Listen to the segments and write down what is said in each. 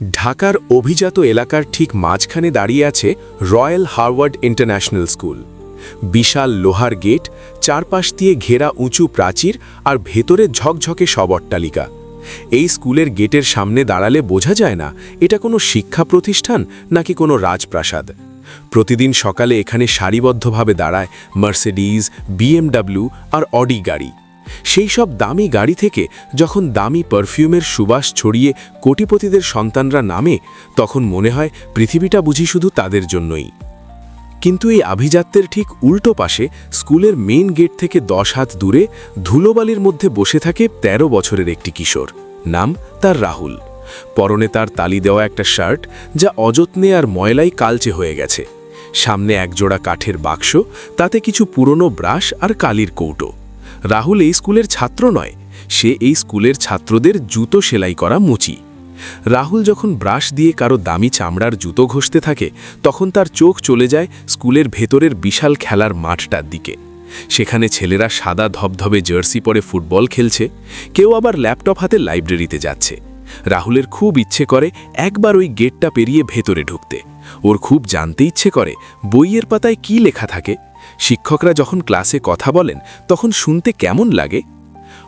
ঢাকার অভিজাত এলাকার ঠিক মাঝখানে দাঁড়িয়ে আছে রয়্যাল হার্ভার্ড ইন্টারন্যাশনাল স্কুল। বিশাল লোহার গেট, চারপাশ দিয়ে ঘেরা উঁচু প্রাচীর আর ভেতরে ঝকঝকে সব অট্টালিকা এই স্কুলের গেটের সামনে দাঁড়ালে বোঝা যায় না, এটা কোনো শিক্ষা প্রতিষ্ঠান নাকি কোনো রাজপ্রাসাদ। প্রতিদিন সকালে এখানে সারিবদ্ধভাবে দাঁড়ায় মার্সিডিজ, বিএমডাব্লিউ আর অডি গাড়ি। সেই সব দামি গাড়ি থেকে যখন দামি পারফিউমের সুবাস ছড়িয়ে কোটিপতিদের সন্তানরা নামে, তখন মনে হয় পৃথিবীটা বুঝি শুধু তাদের জন্যই। কিন্তু এই আভিজাত্যের ঠিক উল্টো পাশে স্কুলের মেইন গেট থেকে দশ হাত দূরে ধুলোবালির মধ্যে বসে থাকে ১৩ বছরের একটি কিশোর। নাম তার রাহুল। পরনে তার তালি দেওয়া একটা শার্ট যা অযত্নে আর ময়লাই কালচে হয়ে গেছে। সামনে একজোড়া কাঠের বাক্স, তাতে কিছু পুরনো ব্রাশ আর কালির কৌটো। রাহুল এই স্কুলের ছাত্র নয়, সে এই স্কুলের ছাত্রদের জুতো সেলাই করা মুচি। রাহুল যখন ব্রাশ দিয়ে কারও দামি চামড়ার জুতো ঘষতে থাকে, তখন তার চোখ চলে যায় স্কুলের ভেতরের বিশাল খেলার মাঠটার দিকে। সেখানে ছেলেরা সাদা ধবধবে জার্সি পরে ফুটবল খেলছে, কেউ আবার ল্যাপটপ হাতে লাইব্রেরিতে যাচ্ছে। রাহুলের খুব ইচ্ছে করে একবার ওই গেটটা পেরিয়ে ভেতরে ঢুকতে। ওর খুব জানতে ইচ্ছে করে বইয়ের পাতায় কি লেখা থাকে শিক্ষকরা যখন ক্লাসে কথা বলেন তখন শুনতে কেমন লাগে?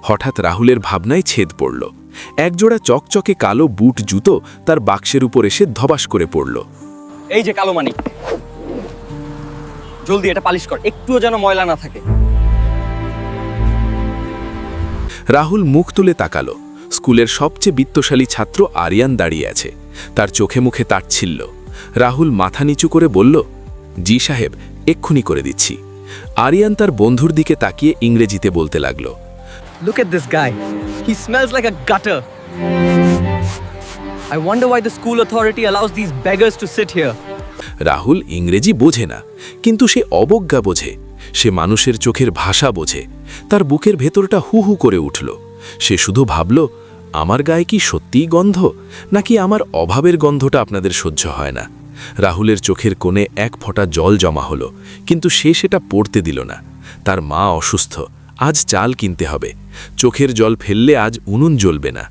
হঠাৎ রাহুলের ভাবনায় ছেদ পড়ল। একজোড়া চকচকে কালো বুট জুতো তার বাক্সের উপর এসে ধবাস করে পড়ল। এই যে কালো মানিক জলদি এটা পালিশ কর একটুও যেন ময়লা না থাকে। রাহুল মুখ তুলে তাকালো। স্কুলের সবচেয়ে বিত্তশালী ছাত্র আরিয়ান দাঁড়িয়ে আছে। তার চোখে মুখে তাটছিল্ল রাহুল মাথা নিচু করে বলল জি সাহেব এক্ষুনি করে দিচ্ছি। আরিয়ান তার বন্ধুর দিকে তাকিয়ে ইংরেজিতে বলতে লাগল। Look at this guy. He smells like a gutter. I wonder why the school authority allows these beggars to sit here. Rahul ইংরেজি বোঝে না কিন্তু সে অবজ্ঞা বোঝে। সে মানুষের চোখের ভাষা বোঝে। তার বুকের ভেতরটা হু হু করে উঠল। সে শুধু ভাবল আমার গায়ে কি সত্যিই গন্ধ? নাকি আমার অভাবের গন্ধটা আপনাদের সহ্য হয় না? রাহুলের চোখের কোণে এক ফোঁটা জল জমা হলো, কিন্তু সে সেটা পড়তে দিল না। তার মা অসুস্থ, আজ চাল কিনতে হবে। চোখের জল ফেললে আজ উনুন জ্বলবে না।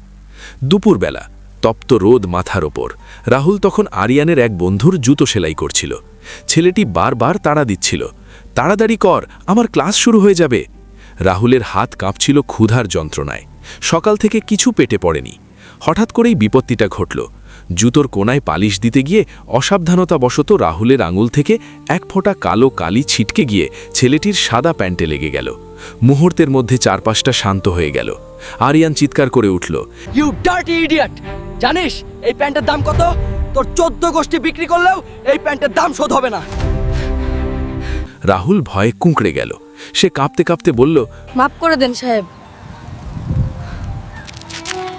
দুপুরবেলা, তপ্ত রোদ মাথার ওপর, রাহুল তখন আরিয়ানের এক বন্ধুর জুতো সেলাই করছিল। ছেলেটি বারবার তাড়া দিচ্ছিল, তাড়াতাড়ি কর, আমার ক্লাস শুরু হয়ে যাবে। রাহুলের হাত কাঁপছিল ক্ষুধার যন্ত্রণায়। সকাল থেকে কিছু পেটে পড়েনি। হঠাৎ করেই বিপত্তিটা ঘটল। জুতোর কোনায় পালিশ দিতে গিয়ে অসাবধানতাবশত রাহুলের আঙুল থেকে এক ফোঁটা কালো কালি ছিটকে গিয়ে ছেলেটির সাদা প্যান্টে লেগে গেল। মুহূর্তের মধ্যে চারপাশটা শান্ত হয়ে গেল। আরিয়ান চিৎকার করে উঠল ইউ ডার্টি ইডিয়ট জানিস এই প্যান্টের দাম কত? তোর চোদ্দ গোষ্ঠী বিক্রি করলেও এই প্যান্টের দাম শোধ হবে না। রাহুল ভয়ে কুঁকড়ে গেল। সে কাঁপতে কাঁপতে বলল মাফ করে দেন সাহেব।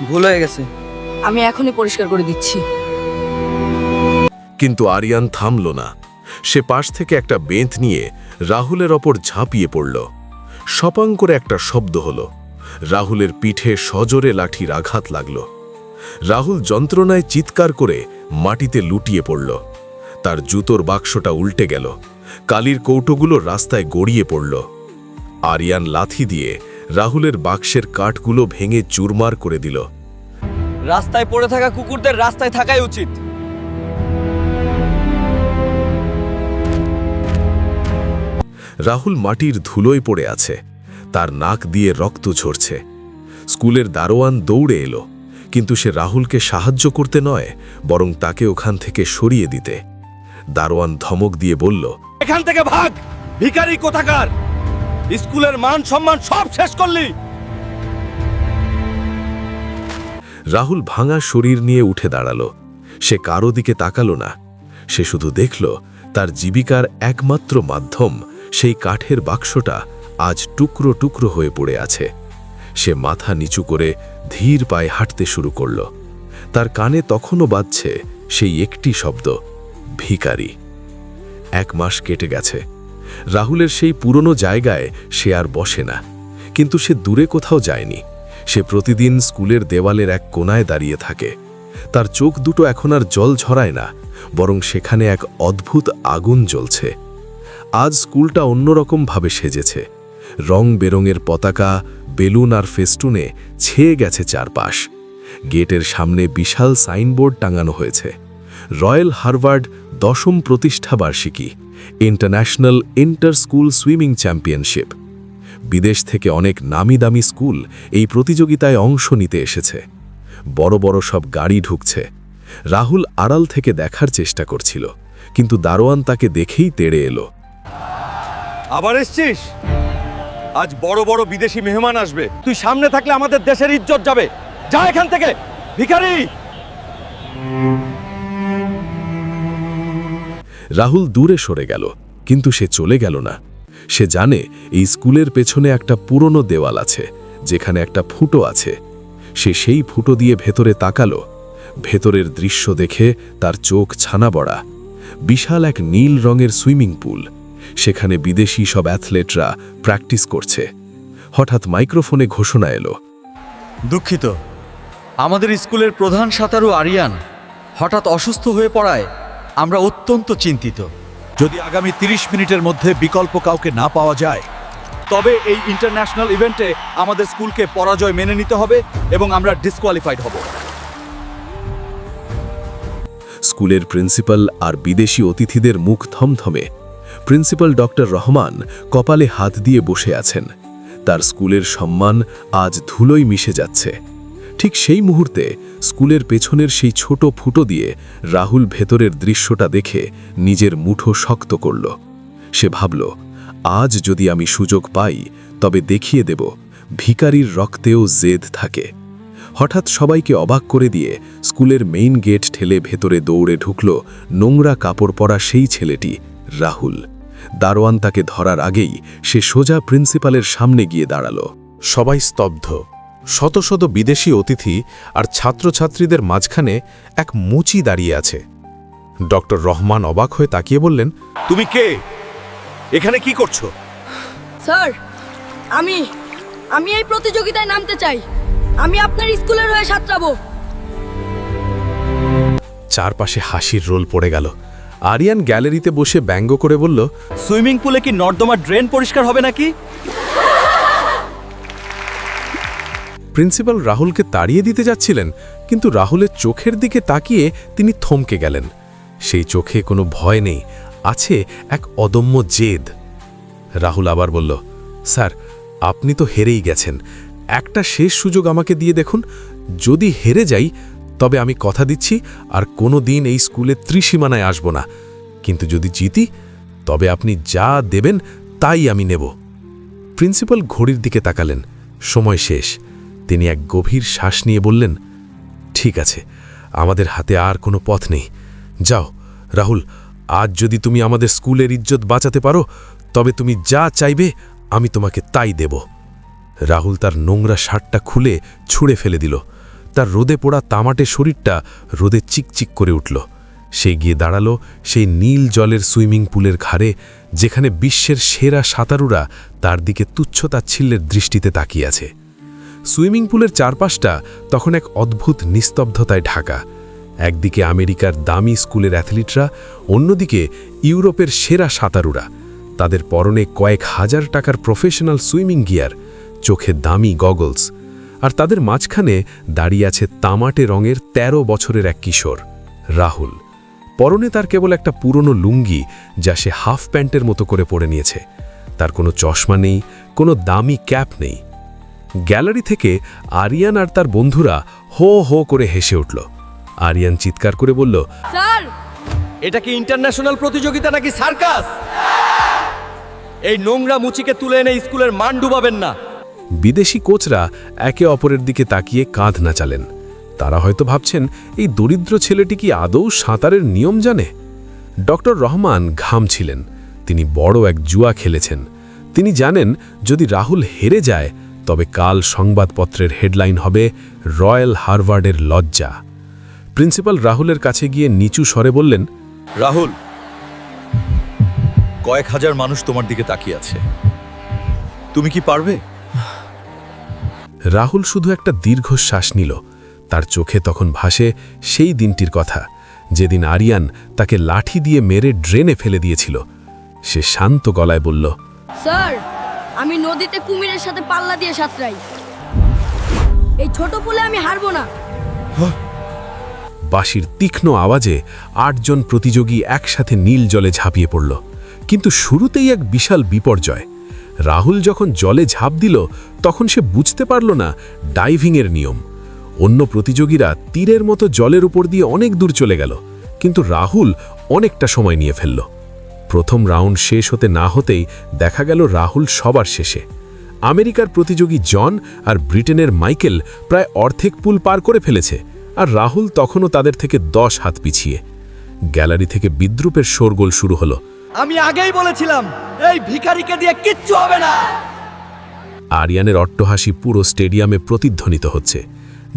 ভুল হয়ে গেছে। আমি এখনই পরিষ্কার করে দিচ্ছি। কিন্তু আরিয়ান থামল না। সে পাশ থেকে একটা বেঁধ নিয়ে রাহুলের ওপর ঝাঁপিয়ে পড়ল। সপাং করে একটা শব্দ হলো। রাহুলের পিঠে সজোরে লাঠির আঘাত লাগল। রাহুল যন্ত্রণায় চিৎকার করে মাটিতে লুটিয়ে পড়ল। তার জুতোর বাক্সটা উল্টে গেল। কালির কৌটোগুলো রাস্তায় গড়িয়ে পড়ল। আরিয়ান লাথি দিয়ে রাহুলের বাক্সের কাঠগুলো ভেঙে চুরমার করে দিল। রাস্তায় পড়ে থাকা কুকুরদের রাস্তায় থাকাই উচিত। রাহুল মাটির ধুলোয় পড়ে আছে। তার নাক দিয়ে রক্ত ঝরছে। স্কুলের দারোয়ান দৌড়ে এলো। কিন্তু সে রাহুলকে সাহায্য করতে নয় বরং তাকে ওখান থেকে সরিয়ে দিতে। দারোয়ান ধমক দিয়ে বলল এখান থেকে ভাগ! ভিখারি কোথাকার? স্কুলের মান সম্মান সব শেষ করলি! রাহুল ভাঙা শরীর নিয়ে উঠে দাঁড়াল। সে কারও দিকে তাকালো না। সে শুধু দেখল, তার জীবিকার একমাত্র মাধ্যম, সেই কাঠের বাক্সটা আজ টুকরো টুকরো হয়ে পড়ে আছে। সে মাথা নিচু করে ধীর পায়ে হাঁটতে শুরু করল। তার কানে তখনও বাজছে সেই একটি শব্দ ভিকারি এক মাস কেটে গেছে। রাহুলের সেই পুরনো জায়গায় সে আর বসে না, কিন্তু সে দূরে কোথাও যায়নি। সে প্রতিদিন স্কুলের দেওয়ালের এক কোনায় দাঁড়িয়ে থাকে। তার চোখ দুটো এখন আর জল ঝরায় না, বরং সেখানে এক অদ্ভুত আগুন জ্বলছে। আজ স্কুলটা অন্যরকমভাবে সেজেছে। রং বেরঙের পতাকা, বেলুন আর ফেস্টুনে ছেয়ে গেছে চারপাশ। গেটের সামনে বিশাল সাইনবোর্ড টাঙানো হয়েছে। রয়্যাল হার্ভার্ড দশম প্রতিষ্ঠাবার্ষিকী international inter school swimming championship. বিদেশ থেকে অনেক নামি দামি স্কুল এই প্রতিযোগিতায় অংশ নিতে এসেছে। বড় বড় সব গাড়ি ঢুকছে। রাহুল আড়াল থেকে দেখার চেষ্টা করছিল কিন্তু দারোয়ান তাকে দেখেই তেড়ে এলো। আবার এসছিস? আজ বড় বড় বিদেশি মেহমান আসবে। তুই সামনে থাকলে আমাদের দেশের ইজ্জত যাবে। যা এখান থেকে। ভিখারি! রাহুল দূরে সরে গেল কিন্তু সে চলে গেল না। সে জানে এই স্কুলের পেছনে একটা পুরনো দেওয়াল আছে, যেখানে একটা ফুটো আছে। সে সেই ফুটো দিয়ে ভেতরে তাকালো। ভেতরের দৃশ্য দেখে তার চোখ ছানা বড়া বিশাল এক নীল রঙের সুইমিং পুল। সেখানে বিদেশি সব অ্যাথলেটরা প্র্যাকটিস করছে। হঠাৎ মাইক্রোফোনে ঘোষণা এলো। দুঃখিত। আমাদের স্কুলের প্রধান সাঁতারু আরিয়ান হঠাৎ অসুস্থ হয়ে পড়ায় আমরা অত্যন্ত চিন্তিত। যদি আগামী 30 মিনিটের মধ্যে বিকল্প কাউকে না পাওয়া যায়, তবে এই ইন্টারন্যাশনাল ইভেন্টে আমাদের স্কুলকে পরাজয় মেনে নিতে হবে এবং আমরা ডিসকোয়ালিফাইড হব। স্কুলের প্রিন্সিপাল আর বিদেশি অতিথিদের মুখ থমথমে। প্রিন্সিপাল ডক্টর রহমান কপালে হাত দিয়ে বসে আছেন। তার স্কুলের সম্মান আজ ধুলোয় মিশে যাচ্ছে। ঠিক সেই মুহূর্তে স্কুলের পেছনের সেই ছোট ফুটো দিয়ে রাহুল ভেতরের দৃশ্যটা দেখে নিজের মুঠো শক্ত করল। সে ভাবল, আজ যদি আমি সুযোগ পাই, তবে দেখিয়ে দেব, ভিকারির রক্তেও জেদ থাকে। হঠাৎ সবাইকে অবাক করে দিয়ে স্কুলের মেইন গেট ঠেলে ভেতরে দৌড়ে ঢুকল নোংরা কাপড় পরা সেই ছেলেটি, রাহুল। দারোয়ান তাকে ধরার আগেই সে সোজা প্রিন্সিপালের সামনে গিয়ে দাঁড়াল। সবাই স্তব্ধ। শত শত বিদেশি অতিথি আর ছাত্রছাত্রীদের মাঝখানে এক মুচি দাঁড়িয়ে আছে। ডক্টর রহমান অবাক হয়ে তাকিয়ে বললেন তুমি কে? এখানে কি করছ? স্যার আমি আমি এই প্রতিযোগিতায় নামতে চাই। আমি আপনার স্কুলের হয়ে সাঁতরাবো। চারপাশে হাসির রোল পড়ে গেল। আরিয়ান গ্যালারিতে বসে ব্যঙ্গ করে বলল সুইমিং পুলে কি নর্দমা ড্রেন পরিষ্কার হবে নাকি? প্রিন্সিপাল রাহুলকে তাড়িয়ে দিতে যাচ্ছিলেন, কিন্তু রাহুলের চোখের দিকে তাকিয়ে তিনি থমকে গেলেন। সেই চোখে কোনো ভয় নেই, আছে এক অদম্য জেদ। রাহুল আবার বলল, স্যার, আপনি তো হেরেই গেছেন। একটা শেষ সুযোগ আমাকে দিয়ে দেখুন। যদি হেরে যাই, তবে আমি কথা দিচ্ছি আর কোনো দিন এই স্কুলে ত্রিসীমানায় আসব না। কিন্তু যদি জিতি, তবে আপনি যা দেবেন তাই আমি নেব। প্রিন্সিপাল ঘড়ির দিকে তাকালেন। সময় শেষ। তিনি এক গভীর শ্বাস নিয়ে বললেন, ঠিক আছে, আমাদের হাতে আর কোনো পথ নেই। যাও, রাহুল, আজ যদি তুমি আমাদের স্কুলের ইজ্জত বাঁচাতে পারো, তবে তুমি যা চাইবে আমি তোমাকে তাই দেব। রাহুল তার নোংরা শার্টটা খুলে ছুঁড়ে ফেলে দিল। তার রোদে পোড়া তামাটে শরীরটা রোদে চিকচিক করে উঠল। সে গিয়ে দাঁড়াল সেই নীল জলের সুইমিং পুলের ঘাড়ে, যেখানে বিশ্বের সেরা সাঁতারুরা তার দিকে তুচ্ছতাচ্ছিল্যের দৃষ্টিতে তাকিয়ে আছে। সুইমিং পুলের চারপাশটা তখন এক অদ্ভুত নিস্তব্ধতায় ঢাকা। একদিকে আমেরিকার দামি স্কুলের অ্যাথলিটরা, অন্যদিকে ইউরোপের সেরা সাঁতারুরা। তাদের পরনে কয়েক হাজার টাকার প্রফেশনাল সুইমিং গিয়ার, চোখে দামি গগলস, আর তাদের মাঝখানে দাঁড়িয়ে আছে তামাটে রঙের ১৩ বছরের এক কিশোর, রাহুল। পরনে তার কেবল একটা পুরনো লুঙ্গি যা সে হাফ প্যান্টের মতো করে পরে নিয়েছে। তার কোনো চশমা নেই, কোনো দামি ক্যাপ নেই। গ্যালারি থেকে আরিয়ান আর তার বন্ধুরা হো হো করে হেসে উঠল। আরিয়ান চিৎকার করে বলল স্যার! এটা কি ইন্টারন্যাশনাল প্রতিযোগিতা নাকি সার্কাস? এই নোংরা মুচিকে তুলে এনে স্কুলের মান ডুবাবেন না। বিদেশি কোচরা একে অপরের দিকে তাকিয়ে কাঁধ নাচালেন তারা হয়তো ভাবছেন এই দরিদ্র ছেলেটি কি আদৌ সাঁতারের নিয়ম জানে? ডক্টর রহমান ঘাম ছিলেন। তিনি বড় এক জুয়া খেলেছেন। তিনি জানেন যদি রাহুল হেরে যায় তবে কাল সংবাদপত্রের হেডলাইন হবে রয়্যাল হার্ভার্ডের লজ্জা। প্রিন্সিপাল রাহুলের কাছে গিয়ে নিচু স্বরে বললেন রাহুল কয়েক হাজার মানুষ তোমার দিকে তাকিয়ে আছে। তুমি কি পারবে? রাহুল শুধু একটা দীর্ঘশ্বাস নিল। তার চোখে তখন ভাসে সেই দিনটির কথা যেদিন আরিয়ান তাকে লাঠি দিয়ে মেরে ড্রেনে ফেলে দিয়েছিল। সে শান্ত গলায় বলল স্যার আমি নদীতে কুমিরের সাথে পাল্লা দিয়ে সাঁতরাই। এই ছোট পুলে আমি হারবো না। বাঁশির তীক্ষ্ণ আওয়াজে আটজন প্রতিযোগী একসাথে নীল জলে ঝাঁপিয়ে পড়ল। কিন্তু শুরুতেই এক বিশাল বিপর্যয়। রাহুল যখন জলে ঝাঁপ দিল, তখন সে বুঝতে পারল না ডাইভিংয়ের নিয়ম। অন্য প্রতিযোগীরা তীরের মতো জলের উপর দিয়ে অনেক দূর চলে গেল, কিন্তু রাহুল অনেকটা সময় নিয়ে ফেলল। প্রথম রাউন্ড শেষ হতে না হতেই দেখা গেল রাহুল সবার শেষে। আমেরিকার প্রতিযোগী জন আর ব্রিটেনের মাইকেল প্রায় অর্ধেক পুল পার করে ফেলেছে আর রাহুল তখনও তাদের থেকে দশ হাত পিছিয়ে। গ্যালারি থেকে বিদ্রুপের শোরগোল শুরু হলো। আমি আগেই বলেছিলাম এই ভিখারিকে দিয়ে কিচ্ছু হবে না। আরিয়ানের অট্টহাসি পুরো স্টেডিয়ামে প্রতিধ্বনিত হচ্ছে।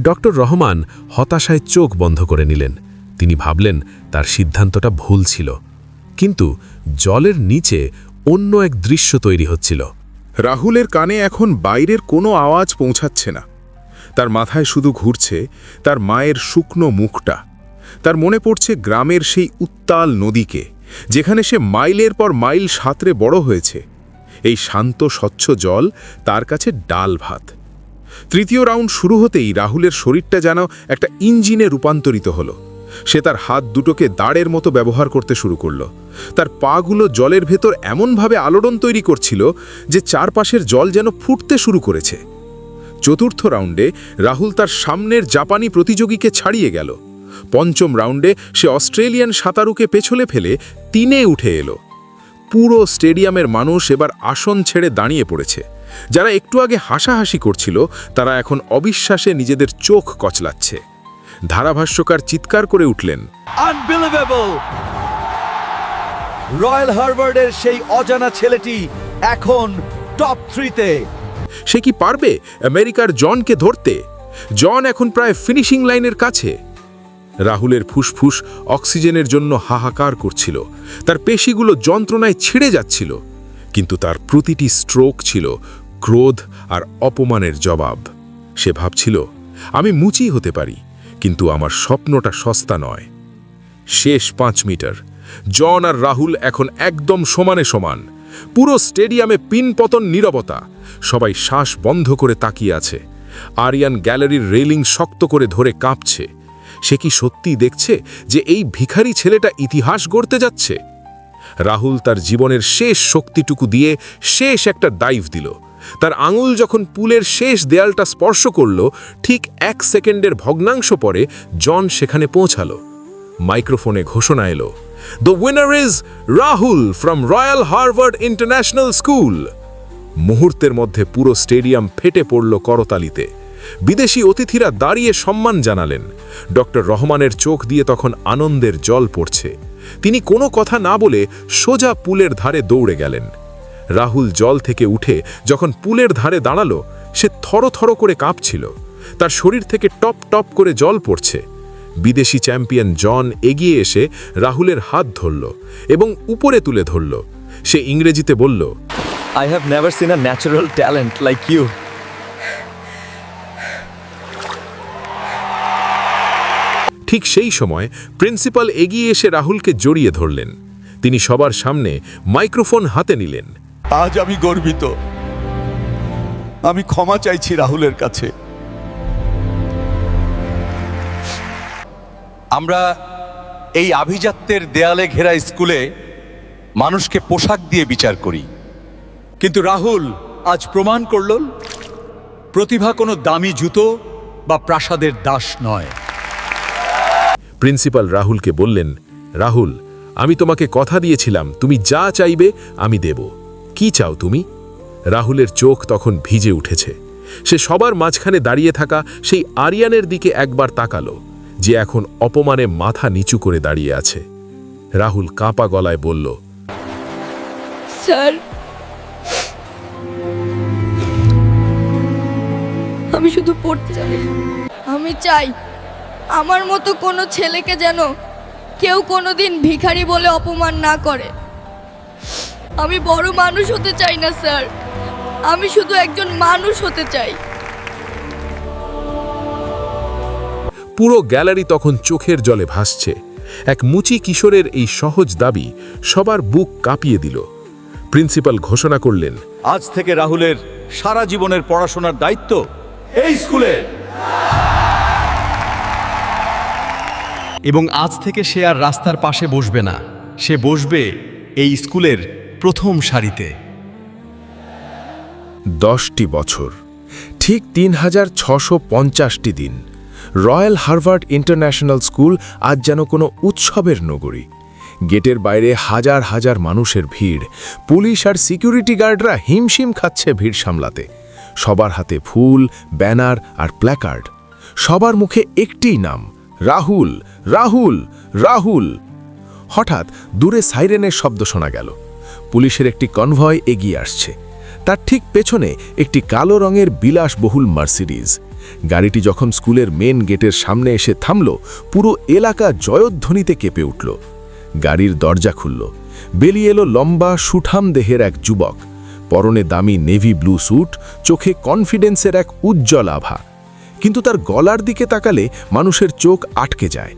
ডক্টর রহমান হতাশায় চোখ বন্ধ করে নিলেন। তিনি ভাবলেন তার সিদ্ধান্তটা ভুল ছিল। কিন্তু জলের নিচে অন্য এক দৃশ্য তৈরি হচ্ছিল। রাহুলের কানে এখন বাইরের কোনো আওয়াজ পৌঁছাচ্ছে না। তার মাথায় শুধু ঘুরছে তার মায়ের শুকনো মুখটা। তার মনে পড়ছে গ্রামের সেই উত্তাল নদীকে, যেখানে সে মাইলের পর মাইল সাঁতরে বড় হয়েছে। এই শান্ত, স্বচ্ছ জল তার কাছে ডাল ভাত। তৃতীয় রাউন্ড শুরু হতেই রাহুলের শরীরটা যেন একটা ইঞ্জিনে রূপান্তরিত হলো। সে তার হাত দুটোকে দাঁড়ের মতো ব্যবহার করতে শুরু করল। তার পাগুলো জলের ভেতর এমনভাবে আলোড়ন তৈরি করছিল যে চারপাশের জল যেন ফুটতে শুরু করেছে। চতুর্থ রাউন্ডে রাহুল তার সামনের জাপানি প্রতিযোগীকে ছাড়িয়ে গেল। পঞ্চম রাউন্ডে সে অস্ট্রেলিয়ান সাঁতারুকে পেছলে ফেলে তিনে উঠে এলো। পুরো স্টেডিয়ামের মানুষ এবার আসন ছেড়ে দাঁড়িয়ে পড়েছে। যারা একটু আগে হাসাহাসি করছিল, তারা এখন অবিশ্বাসে নিজেদের চোখ কচলাচ্ছে। ধারাভাষ্যকার চিৎকার করে উঠলেন। রয়্যাল হার্ভার্ডের সেই অজানা ছেলেটি এখন টপ থ্রিতে সে কি পারবে আমেরিকার জনকে ধরতে? জন এখন প্রায় ফিনিশিং লাইনের কাছে। রাহুলের ফুসফুস অক্সিজেনের জন্য হাহাকার করছিল। তার পেশিগুলো যন্ত্রণায় ছিঁড়ে যাচ্ছিল। কিন্তু তার প্রতিটি স্ট্রোক ছিল ক্রোধ আর অপমানের জবাব। সে ভাবছিল আমি মুচি হতে পারি। কিন্তু আমার স্বপ্নটা সস্তা নয়। শেষ পাঁচ মিটার। জন আর রাহুল এখন একদম সমানে সমান। পুরো স্টেডিয়ামে পিনপতন নীরবতা। সবাই শ্বাস বন্ধ করে তাকিয়ে আছে। আরিয়ান গ্যালারির রেলিং শক্ত করে ধরে কাঁপছে। সে কি সত্যি দেখছে যে এই ভিখারি ছেলেটা ইতিহাস গড়তে যাচ্ছে? রাহুল তার জীবনের শেষ শক্তিটুকু দিয়ে শেষ একটা ডাইভ দিল। তার আঙুল যখন পুলের শেষ দেয়ালটা স্পর্শ করল, ঠিক এক সেকেন্ডের ভগ্নাংশ পরে জন সেখানে পৌঁছালো। মাইক্রোফোনে ঘোষণা এলো the winner is Rahul from royal Harvard international school মুহূর্তের মধ্যে পুরো স্টেডিয়াম ফেটে পড়ল করতালিতে। বিদেশি অতিথিরা দাঁড়িয়ে সম্মান জানালেন। ডক্টর রহমানের চোখ দিয়ে তখন আনন্দের জল পড়ছে। তিনি কোনো কথা না বলে সোজা পুলের ধারে দৌড়ে গেলেন। রাহুল জল থেকে উঠে যখন পুলের ধারে দাঁড়াল সে থরথর করে কাঁপছিল। তার শরীর থেকে টপ টপ করে জল পড়ছে। বিদেশি চ্যাম্পিয়ন জন এগিয়ে এসে রাহুলের হাত ধরল এবং উপরে তুলে ধরল। সে ইংরেজিতে বলল I have never seen a natural talent like you ঠিক সেই সময় প্রিন্সিপাল এগিয়ে এসে রাহুলকে জড়িয়ে ধরলেন। তিনি সবার সামনে মাইক্রোফোন হাতে নিলেন। আজ আমি গর্বিত। আমি ক্ষমা চাইছি রাহুলের কাছে। আমরা এই আভিজাত্যের দেয়ালে ঘেরা স্কুলে মানুষকে পোশাক দিয়ে বিচার করি। কিন্তু রাহুল আজ প্রমাণ করল, প্রতিভা কোনো দামি জুতো বা প্রাসাদের দাস নয়। প্রিন্সিপাল রাহুলকে বললেন, রাহুল, আমি তোমাকে কথা দিয়েছিলাম, তুমি যা চাইবে আমি দেব। কি চাও তুমি? রাহুলের চোখ তখন ভিজে উঠেছে। সে সবার মাঝখানে দাঁড়িয়ে থাকা সেই আরিয়ানের দিকে একবার তাকালো, যে এখন অপমানে মাথা নিচু করে দাঁড়িয়ে আছে। রাহুল কাঁপা গলায় বলল, স্যার, আমি শুধু পড়তে চাই। আমি চাই আমার মতো কোনো ছেলেকে যেন কেউ কোনোদিন ভিখারি বলে অপমান না করে। আমি বড় মানুষ হতে চাই না স্যার। আমি শুধু একজন মানুষ হতে চাই। পুরো গ্যালারি তখন চোখের জলে ভাসছে। এক মুচি কিশোরের এই সহজ দাবি সবার বুক কাঁপিয়ে দিল। প্রিন্সিপাল ঘোষণা করলেন আজ থেকে রাহুলের সারা জীবনের পড়াশোনার দায়িত্ব এই স্কুলে। এবং আজ থেকে সে আর রাস্তার পাশে বসবে না। সে বসবে এই স্কুলের প্রথম সারিতে। দশটি বছর, ঠিক তিন হাজার ছশো পঞ্চাশটি দিন, রয়্যাল হার্ভার্ড ইন্টারন্যাশনাল স্কুল আজ যেন কোনো উৎসবের নগরী। গেটের বাইরে হাজার হাজার মানুষের ভিড়, পুলিশ আর সিকিউরিটি গার্ডরা হিমশিম খাচ্ছে ভিড় সামলাতে। সবার হাতে ফুল, ব্যানার আর প্ল্যাকার্ড। সবার মুখে একটিই নাম, রাহুল রাহুল রাহুল। হঠাৎ দূরে সাইরেনের শব্দ শোনা গেল। পুলিশের একটি কনভয় এগিয়ে আসছে। তার ঠিক পেছনে একটি কালো রঙের বিলাসবহুল মার্সিডিজ। গাড়িটি যখন স্কুলের মেন গেটের সামনে এসে থামল, পুরো এলাকা জয়ধ্বনিতে কেঁপে উঠল। গাড়ির দরজা খুলল। বেরিয়ে এলো লম্বা, সুঠাম দেহের এক যুবক। পরনে দামি নেভি ব্লু স্যুট, চোখে কনফিডেন্সের এক উজ্জ্বল আভা। কিন্তু তার গলার দিকে তাকালে মানুষের চোখ আটকে যায়।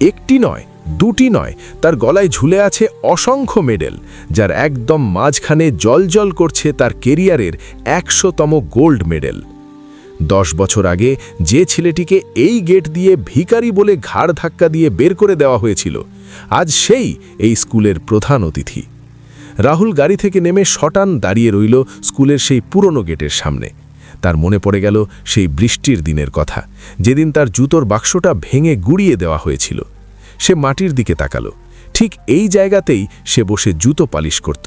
একটি নয় দুটি নয়, তার গলায় ঝুলে আছে অসংখ্য মেডেল, যার একদম মাঝখানে জলজল করছে তার কেরিয়ারের একশোতম গোল্ড মেডেল। দশ বছর আগে যে ছেলেটিকে এই গেট দিয়ে ভিখারি বলে ঘাড় ধাক্কা দিয়ে বের করে দেওয়া হয়েছিল, আজ সেই এই স্কুলের প্রধান অতিথি। রাহুল গাড়ি থেকে নেমে শটান দাঁড়িয়ে রইল স্কুলের সেই পুরনো গেটের সামনে। তার মনে পড়ে গেল সেই বৃষ্টির দিনের কথা, যেদিন তার জুতোর বাক্সটা ভেঙে গুড়িয়ে দেওয়া হয়েছিল। সে মাটির দিকে তাকালো। ঠিক এই জায়গাতেই সে বসে জুতো পালিশ করত।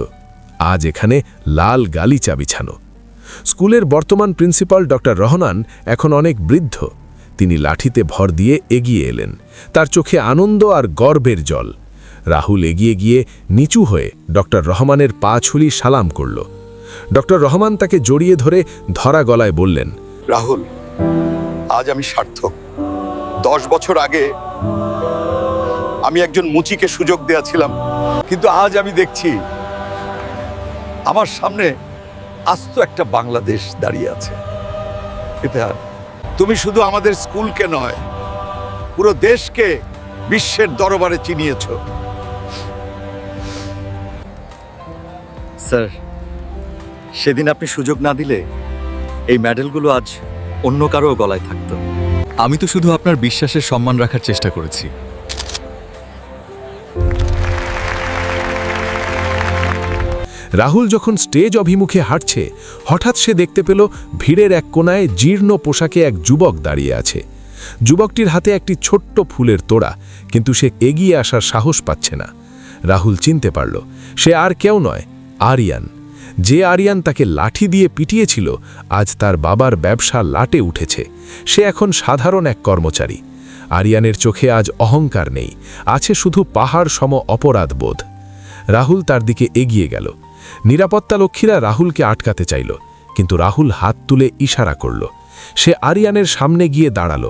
আজ এখানে লাল গালিচা বিছানো স্কুলের বর্তমান প্রিন্সিপাল ডক্টর রহনান এখন অনেক বৃদ্ধ। তিনি লাঠিতে ভর দিয়ে এগিয়ে এলেন। তার চোখে আনন্দ আর গর্বের জল। রাহুল এগিয়ে গিয়ে নিচু হয়ে ডক্টর রহমানের পা ছুলি সালাম করল। ডক্টর রহমান তাকে জড়িয়ে ধরে ধরা গলায় বললেন, রাহুল, আজ আমি সার্থক। দশ বছর আগে আমি একজন মুচিকে সুযোগ দেয়াছিলাম কিন্তু আজ আমি দেখছি আমার সামনে আস্ত একটা বাংলাদেশ দাঁড়িয়ে আছে। ইতিহাস তুমি শুধু আমাদের স্কুলকে নয় পুরো দেশকে বিশ্বের দরবারে চিনিয়েছ। স্যার সেদিন আপনি সুযোগ না দিলে এই মেডেলগুলো আজ অন্য কারও গলায় থাকত। আমি তো শুধু আপনার বিশ্বাসের সম্মান রাখার চেষ্টা করেছি। রাহুল যখন স্টেজ অভিমুখে হাঁটছে, হঠাৎ সে দেখতে পেল ভিড়ের এক কোনায় জীর্ণ পোশাকে এক যুবক দাঁড়িয়ে আছে। যুবকটির হাতে একটি ছোট্ট ফুলের তোড়া, কিন্তু সে এগিয়ে আসার সাহস পাচ্ছে না। রাহুল চিনতে পারল, সে আর কেউ নয়, আরিয়ান। যে আরিয়ান তাকে লাঠি দিয়ে পিটিয়েছিল, আজ তার বাবার ব্যবসা লাটে উঠেছে। সে এখন সাধারণ এক কর্মচারী। আরিয়ানের চোখে আজ অহংকার নেই, আছে শুধু পাহাড় সম অপরাধ বোধ রাহুল তার দিকে এগিয়ে গেল। নিরাপত্তালক্ষীরা রাহুলকে আটকাতে চাইল কিন্তু রাহুল হাত তুলে ইশারা করল। সে আরিয়ানের সামনে গিয়ে দাঁড়াল।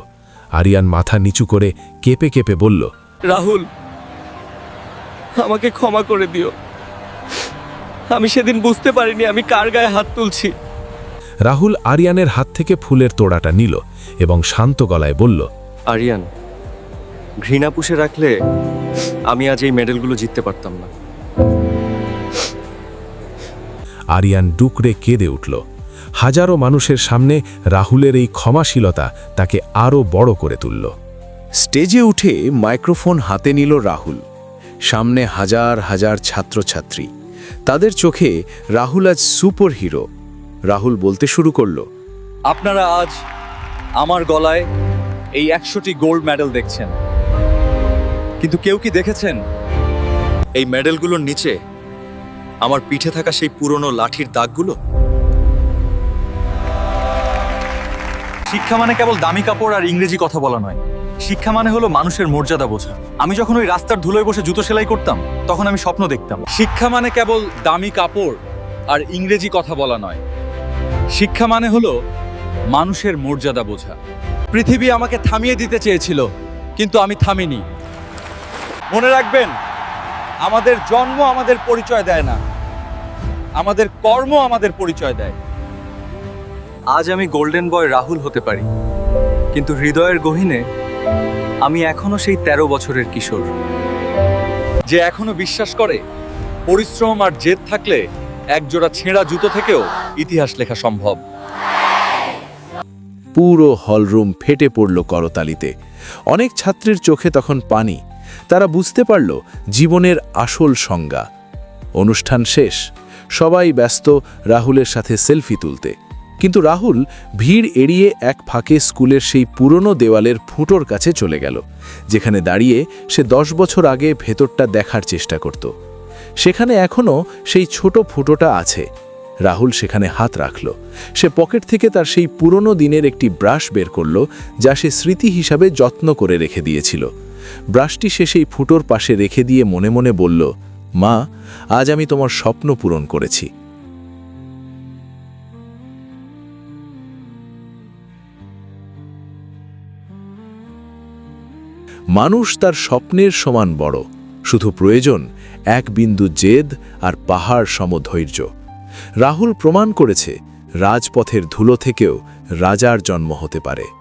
আরিয়ান মাথা নিচু করে কেঁপে কেঁপে বলল রাহুল আমাকে ক্ষমা করে দিও। আমি সেদিন বুঝতে পারিনি আমি কার গায়ে হাত তুলছি। রাহুল আরিয়ানের হাত থেকে ফুলের তোড়াটা নিল এবং শান্ত গলায় বলল আরিয়ান ঘৃণা পুষে রাখলে আমি আজ এই মেডেলগুলো জিততে পারতাম না। আরিয়ান ডুকরে কেঁদে উঠল। হাজারো মানুষের সামনে রাহুলের এই ক্ষমাশীলতা তাকে আরও বড় করে তুলল। স্টেজে উঠে মাইক্রোফোন হাতে নিল রাহুল। সামনে হাজার হাজার ছাত্রছাত্রী। তাদের চোখে রাহুল আজ সুপার হিরো রাহুল বলতে শুরু করল আপনারা আজ আমার গলায় এই একশোটি গোল্ড মেডেল দেখছেন। কিন্তু কেউ কি দেখেছেন? এই মেডেলগুলোর নিচে আমার পিঠে থাকা সেই পুরনো লাঠির দাগগুলো? শিক্ষা মানে কেবল দামি কাপড় আর ইংরেজি কথা বলা নয়। শিক্ষা মানে হলো মানুষের মর্যাদা বোঝা। আমি যখন ওই রাস্তার ধুলোয় বসে জুতো সেলাই করতাম, তখন আমি স্বপ্ন দেখতাম। শিক্ষা মানে কেবল দামি কাপড় আর ইংরেজি কথা বলা নয়। শিক্ষা মানে হলো মানুষের মর্যাদা বোঝা। পৃথিবী আমাকে থামিয়ে দিতে চেয়েছিল, কিন্তু আমি থামিনি। মনে রাখবেন, আমাদের জন্ম আমাদের পরিচয় দেয় না। আমাদের কর্ম আমাদের পরিচয় দেয়। আজ আমি গোল্ডেন বয় রাহুল হতে পারি কিন্তু হৃদয়ের গহীনে আমি এখনও সেই তেরো বছরের কিশোর। যে এখনও বিশ্বাস করে পরিশ্রম আর জেদ থাকলে একজোড়া ছেঁড়া জুতো থেকেও ইতিহাস লেখা সম্ভব। পুরো হলরুম ফেটে পড়ল করতালিতে। অনেক ছাত্রের চোখে তখন পানি। তারা বুঝতে পারল জীবনের আসল সংজ্ঞা। অনুষ্ঠান শেষ। সবাই ব্যস্ত রাহুলের সাথে সেলফি তুলতে। কিন্তু রাহুল ভিড় এড়িয়ে এক ফাঁকে স্কুলের সেই পুরনো দেওয়ালের ফুটোর কাছে চলে গেল, যেখানে দাঁড়িয়ে সে দশ বছর আগে ভেতরটা দেখার চেষ্টা করত। সেখানে এখনও সেই ছোট ফুটোটা আছে। রাহুল সেখানে হাত রাখল। সে পকেট থেকে তার সেই পুরনো দিনের একটি ব্রাশ বের করল, যা সে স্মৃতি হিসাবে যত্ন করে রেখে দিয়েছিল। ব্রাশটি সে সেই ফুটোর পাশে রেখে দিয়ে মনে মনে বলল মা, আজ আমি তোমার স্বপ্ন পূরণ করেছি। মানুষ তার স্বপ্নের সমান বড়। শুধু প্রয়োজন, এক বিন্দু জেদ আর পাহাড় সমধৈর্য। রাহুল প্রমাণ করেছে, রাজপথের ধুলো থেকেও রাজার জন্ম হতে পারে।